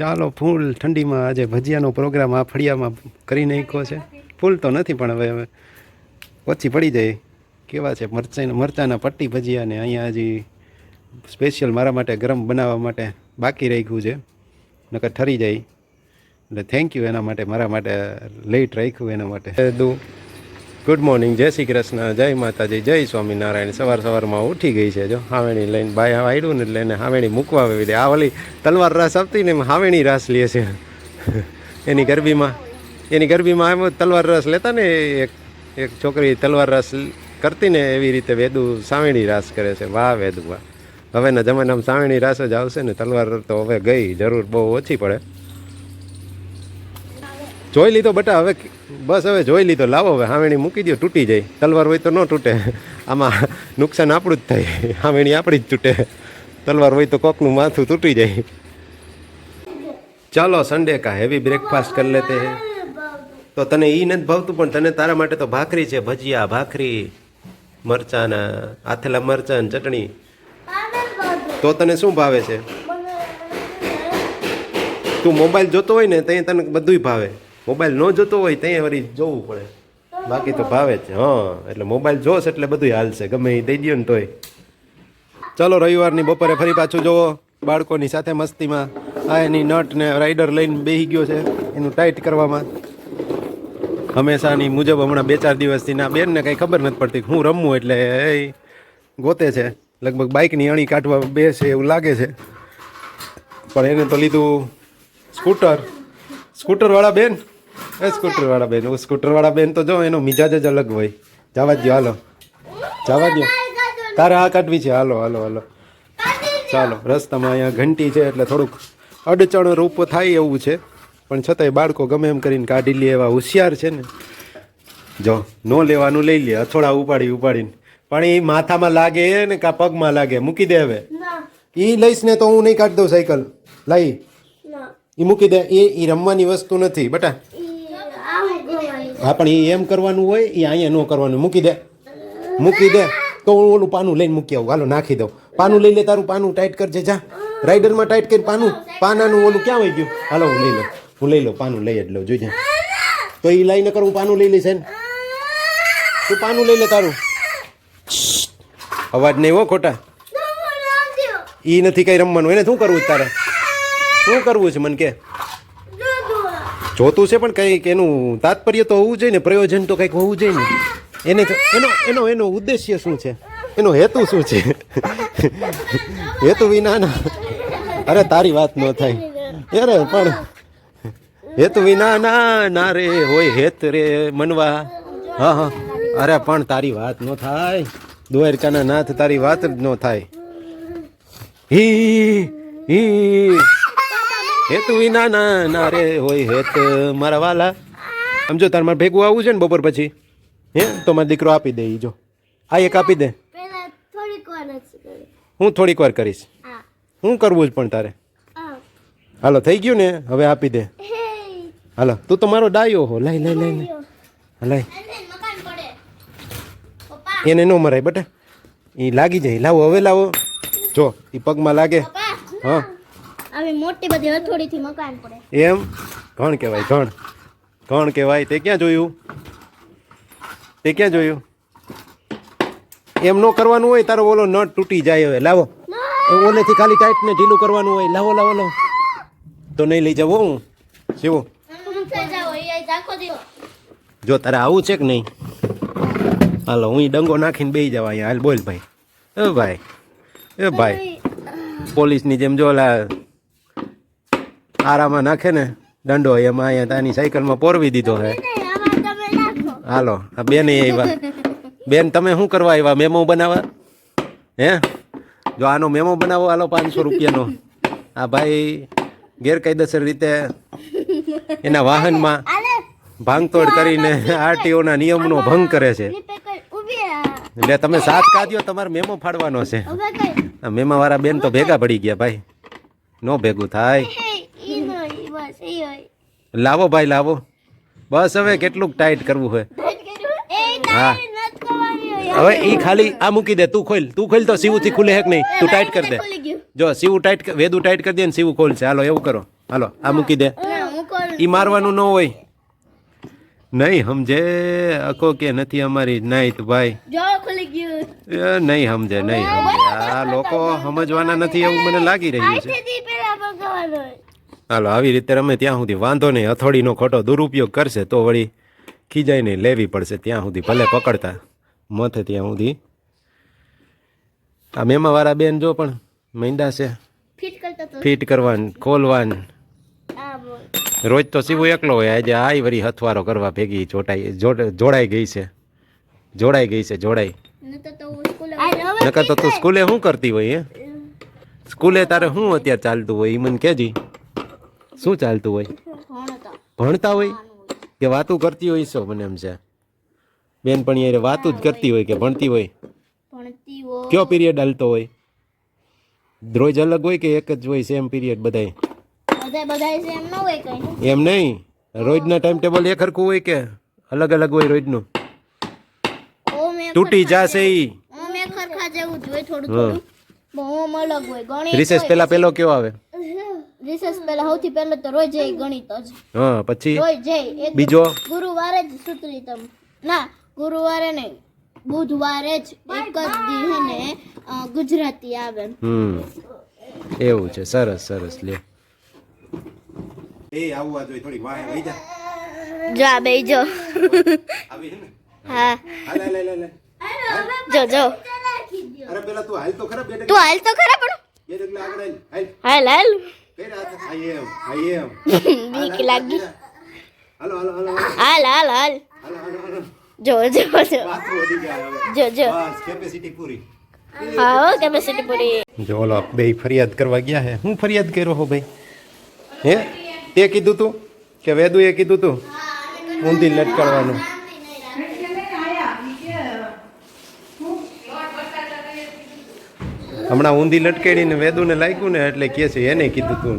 ચાલો, ફૂલ ઠંડીમાં આજે ભજીયાનો પ્રોગ્રામ આ ફળિયામાં કરી નાખ્યો છે. ફૂલ તો નથી, પણ હવે હવે ઓછી પડી જાય. કેવા છે મરચાં મરચાંના પટ્ટી ભજીયા ને અહીંયા હજી સ્પેશિયલ મારા માટે ગરમ બનાવવા માટે બાકી રાખ્યું છે. નકર ઠરી જાય. એટલે થેન્ક યુ એના માટે, મારા માટે લેટ રાખ્યું એના માટે. ગુડ મોર્નિંગ જય શ્રી કૃષ્ણ, જય માતાજી, જય સ્વામિનારાયણ. સવાર સવારમાં ઉઠી ગઈ છે જો, હાવેણી લઈને બાય આવ્યું ને એને હાવેણી મૂકવા આવી દે આ વળી તલવાર રાસ આપતી ને હાવેણી રાસ લે છે. એની ગરબીમાં એની ગરબીમાં એમ તલવાર રસ લેતા ને એક એક છોકરી તલવાર રસ કરતી ને એવી રીતે વેદુ સાવેણી રાસ કરે છે. વાહ, વેદુ, વાહ. હવેના જમાનામાં સાવેણી રાસ જ આવશે ને, તલવાર તો હવે ગઈ, જરૂર બહુ ઓછી પડે. જોઈ લીધો બટા, હવે બસ હવે જોઈ લીધો, લાવો હવે, હાવેણી મૂકી દો તૂટી જાય. તલવાર હોય તો ન તૂટે. આમાં નુકસાન આપણું જ થાય. હાવેણી આપણી જ તૂટે. તલવાર હોય તો કોકનું માથું તૂટી જાય. ચાલો સન્ડે કા હેવી બ્રેકફાસ્ટ કરી લેતે હે. તો તને એ નથી ભાવતું, પણ તને તારા માટે તો ભાખરી છે, ભજીયા, ભાખરી, મરચાના, આથેલા મરચાં ચટણી. તો તને શું ભાવે છે? તું મોબાઈલ જોતો હોય ને ત્યાં તને બધુંય ભાવે. મોબાઈલ ન જોતો હોય ત્યાં વળી જોવું પડે. બાકી તો ભાવે જ, હા, એટલે મોબાઈલ જોશ એટલે બધું હાલશે, ગમે એ દઈ દો ને તોય. ચલો, રવિવારની બપોરે ફરી પાછું જોવો, બાળકોની સાથે મસ્તીમાં. આ એની નટ ને રાઈડર લઈને બેસી ગયો છે, એનું ટાઈટ કરવામાં. હંમેશાની મુજબ હમણાં બે ચાર દિવસથી ના, બેનને કંઈ ખબર નથી પડતી હું રમવું એટલે એ ગોતે છે. લગભગ બાઇકની અણી કાઢવા બેસે એવું લાગે છે. પણ એને તો લીધું સ્કૂટર. સ્કૂટરવાળા બેન એ સ્કૂટરવાળા બેન ઓ સ્કૂટરવાળા બેન તો જો એનો મિજાજ જ અલગ હોય. જવા દ્યો હાલો. જવા દ્યો. તારે આ કાઢવી છે હાલો હાલો હાલો. ચાલો રસ્તામાં અહીંયા ઘંટી છે એટલે થોડુંક અડચણ રૂપ થાય એવું છે. પણ છતાંય બાળકો ગમે એમ કરીને કાઢી લે એવા હોશિયાર છે ને. જો ન લેવાનું લઈ લે અથોડા ઉપાડી ઉપાડીને. પણ એ માથામાં લાગે ને કાં પગમાં લાગે મૂકી દે હવે. એ લઈશ ને તો હું નહીં કાઢી દઉં સાયકલ. લઈ. એ મૂકી દે. એ એ રમવાની વસ્તુ નથી. બટા હા, પણ એ એમ કરવાનું હોય, એ અહીંયા ન કરવાનું. મૂકી દે. મૂકી દે. તો હું ઓલું પાનું લઈને મૂકી આવું. હાલો, નાખી દઉં. પાનું લઈ લે, તારું પાનું ટાઈટ કરજે, જા. રાઈડરમાં ટાઈટ કરી પાનું. પાનાનું ઓલું ક્યાં હોય ગયું? હાલો, હું લઈ લઉં. હું લઈ લઉં, પાનું લઈ જ લઉં. જોઈજે તો એ લઈને કરું પાનું લઈ લઈશ ને તું પાનું લઈ લે તારું. અવાજ નહીં હો ખોટા. એ નથી કંઈ રમવાનું. એને શું કરવું તારે? શું કરવું છે, મને કે? જોતું છે પણ કંઈક એનું તાત્પર્ય તો હોવું જોઈએ ને, પ્રયોજન તો કંઈક હોવું જોઈએ ને. એને એનો એનો એનો ઉદ્દેશ્ય શું છે? એનો હેતુ શું છે? હેતુ વિના ના. અરે, તારી વાત ન થાય. અરે, પણ હેતુ વિના ના ના રે, હોય હેત રે મનવા. હા હા. અરે, પણ તારી વાત ન થાય. દ્વારકાના નાથ તારી વાત જ ન થાય. હી હી હેતુ વિના ના ના રે હોય હેત મારા વાલા સમજો તાર મારે ભેગું આવવું છે ને બપોર પછી હે? તો મારો દીકરો આપી દે જો. આ એક આપી દે. હું થોડીક વાર કરીશ. હું. કરવું જ પણ તારે. હાલો થઈ ગયું ને? હવે આપી દે. હાલો તું તો મારો ડાયો હો. લઈ લઈ લઈ લઈ એને ન મરાય બટા. એ લાગી જાય. લાવો હવે લાવો. જો એ પગમાં લાગે. હા. આવી મોટી બધી હથોડીથી મકાન પડે. એમ? ઘણ કહેવાય ઘણ. ઘણ કહેવાય. તે ક્યાં જોયું? તે ક્યાં જોયું? એમ ન કરવાનું હોય તારો ઓલો નટ તૂટી જાય હવે. લાવો. ઓલેથી ખાલી ટાઈટ ને ઢીલું કરવાનું હોય. લાવો લાવો લાવો. તો નહીં લઈ જવો. હું શિવો જો તારે આવું છે કે નહીં? હાલો હું ડંગો નાખીને બેસી જવા અહીંયા. હાલ બોલ ભાઈ. એ ભાઈ એ ભાઈ. પોલીસની જેમ જો ઓલા આરામાં નાખે ને દંડો એમાં અહીંયા તાની સાયકલમાં પોરવી દીધો નાખો. હાલો આ બેન આવ્યા બેન તમે શું કરવા આવ્યા? મેમો બનાવવા? હે? જો આનો મેમો બનાવો હાલો પાંચસો રૂપિયાનો. આ ભાઈ ગેરકાયદેસર રીતે એના વાહનમાં ભાંગતોડ કરીને આરટીઓના નિયમનો ભંગ કરે છે. એટલે તમે સાથ કાઢ્યો તમારે મેમો ફાડવાનો છે. મેમાવાળા બેન તો ભેગા પડી ગયા ભાઈ. નો ભેગું થાય હે ઈ નો ઈ બસ ઈ હોય લાવો ભાઈ, લાવો. બસ હવે કેટલુંક ટાઈટ કરવું હોય. હા. હવે ઈ ખાલી આ મૂકી દે, તું ખોલ. તું ખોલ તો સીવું થી ખુલે હેક નહીં? તું ટાઈટ કરી દે. જો, સીવું ટાઈટ વેદુ ટાઈટ કરી દે ને સીવું ખોલશે. હાલો, એવું કરો. હાલો, આ મૂકી દે. એ મારવાનું ન હોય. નહીં સમજે. અકો કે નથી અમારી ભાઈ. ખુલી ગયું એ નહીં સમજે નહીં સમજે. આ લોકો સમજવાના નથી એવું મને લાગી રહ્યું છે. હાલો આવી રીતે રમે ત્યાં સુધી વાંધો નહીં. હથોડીનો ખોટો દુરુપયોગ કરશે તો વળી ખીજાઈને નહીં લેવી પડશે ત્યાં સુધી ભલે પકડતા. મથે ત્યાં સુધી. આ મેમાવાળા બેન જો પણ મૈંડા છે. ફિટ કરતો તો. કરવાન ખોલવાન. રોજ તો શિવ એકલો હોય આજે આઈ વરી હથવારો કરવા ભેગી જોડાઈ જોડ- જોડાઈ ગઈ છે. જોડાઈ ગઈ છે જોડાઈ. નકર તો તું સ્કૂલે શું કરતી હોય હે? સ્કૂલે તારે શું અત્યારે ચાલતું હોય એ મને કહેજી. શું ચાલતું હોય? ભણતા હોય કે વાતું કરતી હોય છો મને એમ છે? બેન પણ યાર વાતું જ કરતી હોય કે ભણતી હોય? કયો પીરિયડ હાલતો હોય? રોજ અલગ હોય કે એક જ હોય સેમ પીરિયડ બધાય? એમ નહીં? રોજના ટાઈમ ટેબલ એક હરખું હોય કે અલગ અલગ હોય રોજનું? તૂટી જશે ઈ. ઓ મેં ખરખા જેવું જોઈએ થોડું હા. થોડું. બહુ અલગ હોય. ગણિત રિસેસ પેલા પેલો કેવો આવે? રિસેસ પહેલા સૌથી પહેલો તો રોજ જઈ ગણિત જ. હા પછી રોજ જઈ બીજો? ગુરુવારે જ સૂત્રીતમ ના ગુરુવારે નહીં બુધવારે જ એક જ દી હે ગુજરાતી આવે. હમ એવું છે સરસ સરસ લે. એ આવવા જોઈએ થોડીક વાહે વહી જા. જા બે જો. આવી ને? હા. હાલ જો જો. અરે પેલા તું હાલ તો ખરા તું હાલ તો ખરા પણ. હાલ હાલ. હાલ હાલ કઈ રાત આઈ એમ આઈ એમ બીક લાગી હાલો હાલો હાલો હાલો હાલ હાલ હાલ હાલો હાલો હાલો જો જો જો વાત વધી જાય હવે જો જો કેપેસિટી પૂરી હા કેપેસિટી પૂરી જો ઓલો બે ફરિયાદ કરવા ગયા હે હું ફરિયાદ કર્યો હો ભાઈ હે તે કીધું તું કે વેદુએ કીધું તું ઊંધી લટકાડવાનું હમણાં ઊંધી લટકેડીને વેદુને લાગ્યું ને એટલે કે છે એને કીધું તું.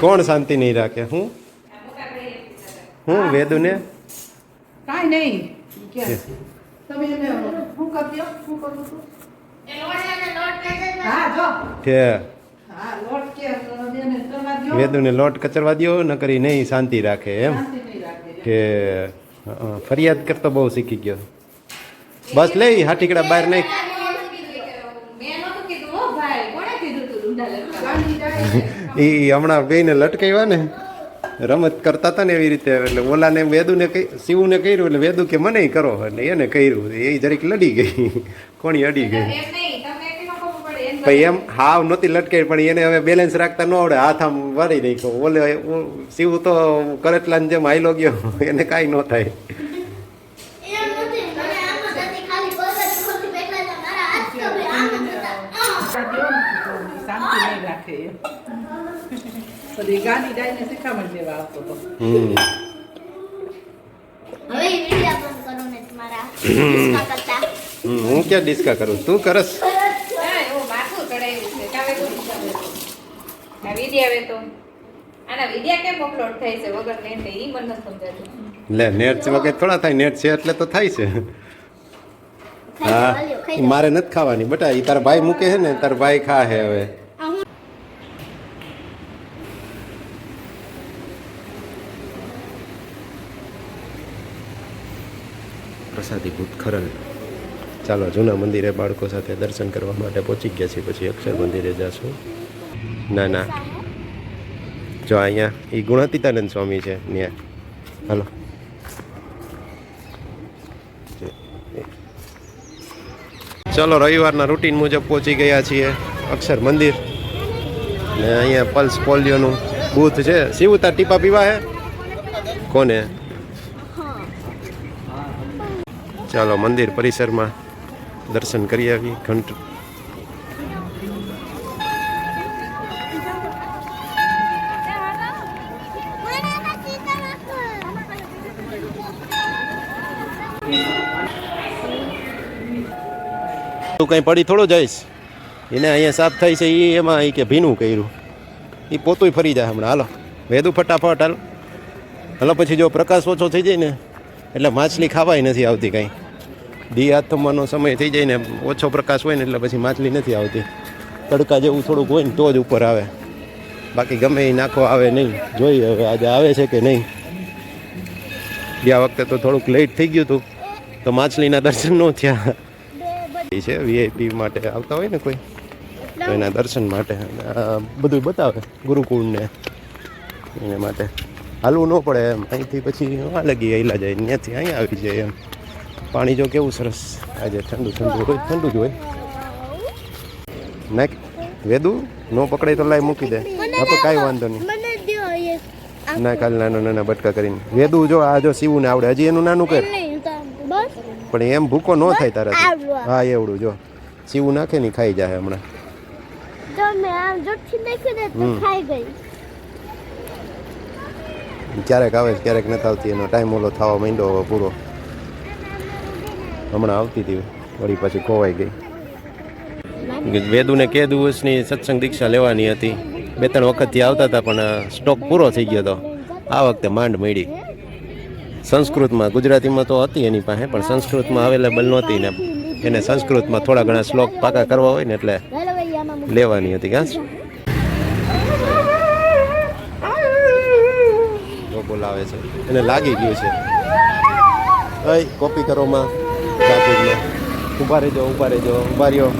કોણ શાંતિ નહીં રાખે? હું? હું વેદુને? કાંઈ નહીં. કે તમે એને શું કરતી હો? કરું છું? હા જો. કે? હા લોટ કે એને કરવા દ્યો. વેદુને લોટ કચરવા દ્યો ન કરી નહીં શાંતિ રાખે એમ. શાંતિ નહીં રાખે. કે ફરિયાદ કરતો બહુ શીખી ગયો. બસ લઈ હાટીકડા બહાર નાખ. મેં નહોતું કીધું હો ભાઈ કોણે કીધું તું ડુંડા લટકાવવા? એ હમણાં બેને લટકાવ્યા ને રમત કરતા હતા ને એવી રીતે એટલે ઓલાને વેદુને કહી શિવને કર્યું એટલે વેદુ કે મને કરો એટલે એને કર્યું એ જરીક લડી ગઈ કોણી અડી ગઈ. નહીં પડે એમ પછી એમ હાવ નહોતી લટકાઈ પણ એને હવે બેલેન્સ રાખતા ન આવડે હાથ આમ વાળી નાખ્યો. ઓલે શિવ તો કરેટલાને જેમ હાઈલો ગયો એને કાંઈ ન થાય એમ નથી મને આમ જ હતી ખાલી પગ જ ખોટી બેઠા હતા મારા હાથ તો બે આમ જ હતા આમ. દ્યો ને તો શાંતિ નહીં રાખે એમ બધી ગાડી ડાઈને શીખામણ જેવા આપતો હતો હમ. હવે વિડિયા બંધ કરો ને તમારા ડિસ્કા કરતા. હમ, હું ક્યાં ડિસ્કા કરું? તું કરસ. હા એવું માથું ચડાવ્યું છે. કાવે કોઈ હિસાબે તો. આ વિદ્યા વે તો. આના વિદ્યા કેમ અપલોડ થાય છે? વગર નેટ એ મને નથી સમજાતું. લે નેટ વગર થોડા થાય નેટ છે એટલે તો થાય છે. હા. મારે નથી ખાવાની. બટા એ તારા ભાઈ મૂકે છે ને તારા ભાઈ ખા હે હવે. આ હું પ્રસાદી ભૂતખરલ. ચાલો, જૂના મંદિરે બાળકો સાથે દર્શન કરવા માટે પહોંચી ગયા છીએ. પછી અક્ષર મંદિરે જશું. ના ના. જો અહીંયા એ ગુણાતીતાનંદ સ્વામી છે ત્યાં હાલો. ચલો, રવિવારના રૂટીન મુજબ પહોંચી ગયા છીએ અક્ષર મંદિર. ને અહીંયા પલ્સ પોલિયોનું બૂથ છે. શિવ, તાર ટીપા પીવા હે? કોને? ચાલો મંદિર પરિસરમાં દર્શન કરી આવી ઘંટ. તું કંઈ પડી થોડો જઈશ? એને અહીંયા સાફ થાય છે એ એમાં એ કે ભીનું કર્યું. એ પોતું ફરી જાય હમણાં. હાલો, વેદું ફટાફટ, હાલો. હાલો, પછી જો પ્રકાશ ઓછો થઈ જાય ને, એટલે માછલી ખાવાય નથી આવતી કાંઈ. દી હાથ થવાનો સમય થઈ જાય ને ઓછો પ્રકાશ હોય ને એટલે પછી માછલી નથી આવતી. તડકા જેવું થોડુંક હોય ને તો જ ઉપર આવે. બાકી ગમે એ નાખો આવે નહીં. જોઈએ હવે આજે આવે છે કે નહીં. ગયા વખતે તો થોડુંક લેટ થઈ ગયું હતું. તો માછલીના દર્શન ન થયા. એ છે વીઆઈપી માટે આવતા હોય ને કોઈ? તો એના દર્શન માટે. બધું બતાવે ગુરુકુળને. એના માટે. હાલવું ન પડે એમ. અહીંથી પછી આ લગી આવેલા જાય. ત્યાંથી અહીંયા આવી જાય એમ. પાણી જો કેવું સરસ. આજે ઠંડુ ઠંડુ હોય ઠંડુ જ હોય. નાખ. વેદુ ન પકડે તો લાઈ મૂકી દે. આપણે કાંઈ વાંધો નહીં. ના કાલ નાના નાના બટકા કરીને. વેદુ જો આ જો સીવું ને આવડે. હજી એનું નાનું કર. તો પણ એમ ભૂકો ન થાય તારાથી. હા એવડું જો. સીવું નાખે ને ખાઈ જાય હમણાં. તો ને તો ક્યારેક આવે ક્યારેક નથી આવતી. એનો ટાઈમ ઓલો થવા માંડ્યો હવે પૂરો. હમણાં આવતી હતી, વળી પછી ખોવાઈ ગઈ. વેદુને કે દિવસની સત્સંગ દીક્ષા લેવાની હતી. બે ત્રણ વખતથી આવતા હતા, પણ સ્ટોક પૂરો થઈ ગયો હતો. આ વખતે માંડ મળી. સંસ્કૃતમાં, ગુજરાતીમાં તો હતી એની પાસે, પણ સંસ્કૃતમાં અવેલેબલ નહોતી ને એને સંસ્કૃતમાં થોડા ઘણા શ્લોક પાકા કરવા હોય ને એટલે. લેવાની હતી ઘાસ બોલાવે છે. એને લાગી ગયું છે. કઈ કોપી કરો માં. ટ્રાફિકમાં ઊભા રહેજો ઊભા રહેજો ઊભા રહ્યો.